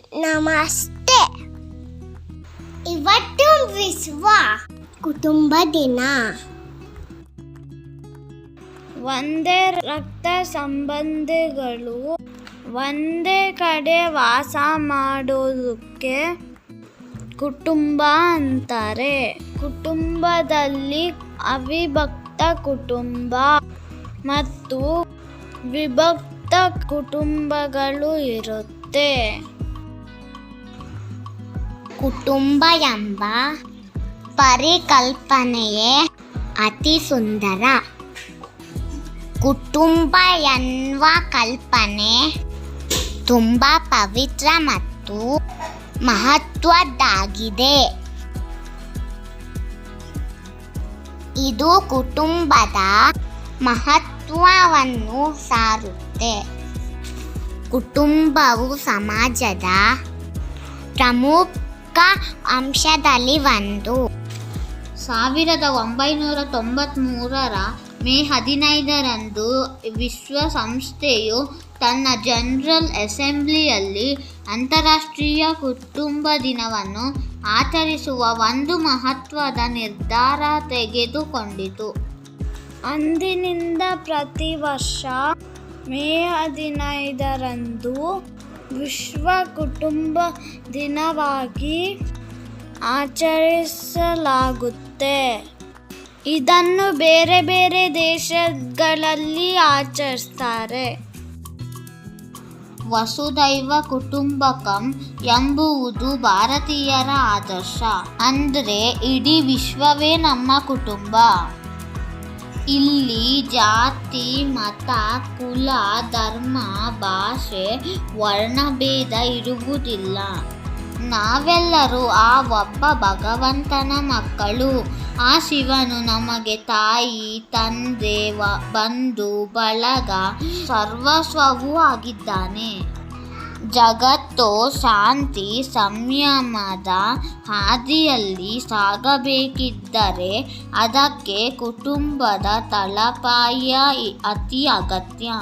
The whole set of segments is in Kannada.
ನಮಸ್ತೆ. ಇವತ್ತು ವಿಶ್ವ ಕುಟುಂಬ ದಿನ. ಒಂದೇ ರಕ್ತ ಸಂಬಂಧಿಗಳು ಒಂದೇ ಕಡೆ ವಾಸ ಮಾಡೋದಕ್ಕೆ ಕುಟುಂಬ ಅಂತಾರೆ. ಕುಟುಂಬದಲ್ಲಿ ಅವಿಭಕ್ತ ಕುಟುಂಬ ಮತ್ತು ವಿಭಕ್ತ ಕುಟುಂಬಗಳು ಇರುತ್ತೆ. ಕುಟುಂಬ ಎಂಬ ಪರಿಕಲ್ಪನೆಯೇ ಅತಿ ಸುಂದರ. ಕುಟುಂಬ ಎನ್ನುವ ಕಲ್ಪನೆ ತುಂಬ ಪವಿತ್ರ ಮತ್ತು ಮಹತ್ವದ್ದಾಗಿದೆ. ಇದು ಕುಟುಂಬದ ಮಹತ್ವವನ್ನು ಸಾರುತ್ತೆ. ಕುಟುಂಬವು ಸಮಾಜದ ಪ್ರಮುಖ ಅಂಶದಲ್ಲಿ ಒಂದು. ಸಾವಿರದ ಒಂಬೈನೂರ ತೊಂಬತ್ತ್ಮೂರರ ಮೇ ಹದಿನೈದರಂದು ವಿಶ್ವಸಂಸ್ಥೆಯು ತನ್ನ ಜನರಲ್ ಅಸೆಂಬ್ಲಿಯಲ್ಲಿ ಅಂತಾರಾಷ್ಟ್ರೀಯ ಕುಟುಂಬ ದಿನವನ್ನು ಆಚರಿಸುವ ಒಂದು ಮಹತ್ವದ ನಿರ್ಧಾರ ತೆಗೆದುಕೊಂಡಿತು. ಅಂದಿನಿಂದ ಪ್ರತಿ ವರ್ಷ ಮೇ ಹದಿನೈದರಂದು ವಿಶ್ವ ಕುಟುಂಬ ದಿನವಾಗಿ ಆಚರಿಸಲಾಗುತ್ತೆ. ಇದನ್ನು ಬೇರೆ ಬೇರೆ ದೇಶಗಳಲ್ಲಿ ಆಚರಿಸ್ತಾರೆ. ವಸುದೈವ ಕುಟುಂಬಕಂ ಎಂಬುವುದು ಭಾರತೀಯರ ಆದರ್ಶ. ಅಂದರೆ ಇಡೀ ವಿಶ್ವವೇ ನಮ್ಮ ಕುಟುಂಬ. ಇಲ್ಲಿ ಜಾತಿ, ಮತ, ಕುಲ, ಧರ್ಮ, ಭಾಷೆ, ವರ್ಣಭೇದ ಇರುವುದಿಲ್ಲ. ನಾವೆಲ್ಲರೂ ಆ ಒಬ್ಬ ಭಗವಂತನ ಮಕ್ಕಳು. ಆ ಶಿವನು ನಮಗೆ ತಾಯಿ, ತಂದೆ ಬಂಧು, ಬಳಗ, ಸರ್ವಸ್ವವೂ ಆಗಿದ್ದಾನೆ. ಜಗತ್ತು ಶಾಂತಿ ಸಂಯಮದ ಹಾದಿಯಲ್ಲಿ ಸಾಗಬೇಕಿದ್ದರೆ ಅದಕ್ಕೆ ಕುಟುಂಬದ ತಳಪಾಯ ಅತಿ ಅಗತ್ಯ.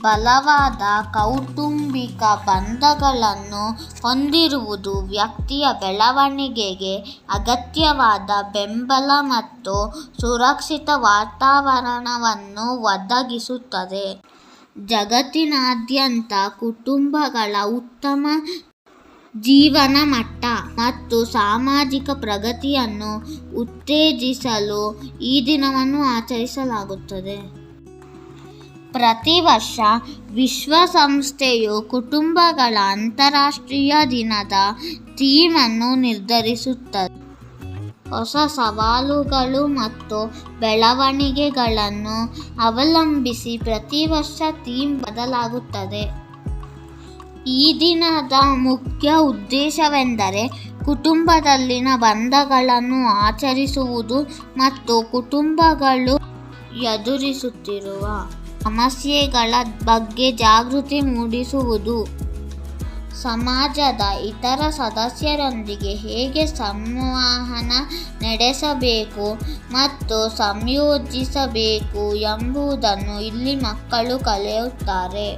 ಬಲವಾದ ಕೌಟುಂಬಿಕ ಬಂಧಗಳನ್ನು ಹೊಂದಿರುವುದು ವ್ಯಕ್ತಿಯ ಬೆಳವಣಿಗೆಗೆ ಅಗತ್ಯವಾದ ಬೆಂಬಲ ಮತ್ತು ಸುರಕ್ಷಿತ ವಾತಾವರಣವನ್ನು ಒದಗಿಸುತ್ತದೆ. ಜಗತ್ತಿನಾದ್ಯಂತ ಕುಟುಂಬಗಳ ಉತ್ತಮ ಜೀವನ ಮಟ್ಟ ಮತ್ತು ಸಾಮಾಜಿಕ ಪ್ರಗತಿಯನ್ನು ಉತ್ತೇಜಿಸಲು ಈ ದಿನವನ್ನು ಆಚರಿಸಲಾಗುತ್ತದೆ. ಪ್ರತಿ ವರ್ಷ ವಿಶ್ವಸಂಸ್ಥೆಯು ಕುಟುಂಬಗಳ ಅಂತಾರಾಷ್ಟ್ರೀಯ ದಿನದ ಥೀಮನ್ನು ನಿರ್ಧರಿಸುತ್ತದೆ. ಹೊಸ ಸವಾಲುಗಳು ಮತ್ತು ಬೆಳವಣಿಗೆಗಳನ್ನು ಅವಲಂಬಿಸಿ ಪ್ರತಿ ವರ್ಷ ಥೀಮ್ ಬದಲಾಗುತ್ತದೆ. ಈ ದಿನದ ಮುಖ್ಯ ಉದ್ದೇಶವೆಂದರೆ ಕುಟುಂಬದಲ್ಲಿನ ಬಂಧಗಳನ್ನು ಆಚರಿಸುವುದು ಮತ್ತು ಕುಟುಂಬಗಳು ಎದುರಿಸುತ್ತಿರುವ ಸಮಸ್ಯೆಗಳ ಬಗ್ಗೆ ಜಾಗೃತಿ ಮೂಡಿಸುವುದು. ಸಮಾಜದ ಇತರ ಸದಸ್ಯರೊಂದಿಗೆ ಹೇಗೆ ಸಂವಹನ ನಡೆಸಬೇಕು ಮತ್ತು ಸಂಯೋಜಿಸಬೇಕು ಎಂಬುದನ್ನು ಇಲ್ಲಿ ಮಕ್ಕಳು ಕಲಿಯುತ್ತಾರೆ.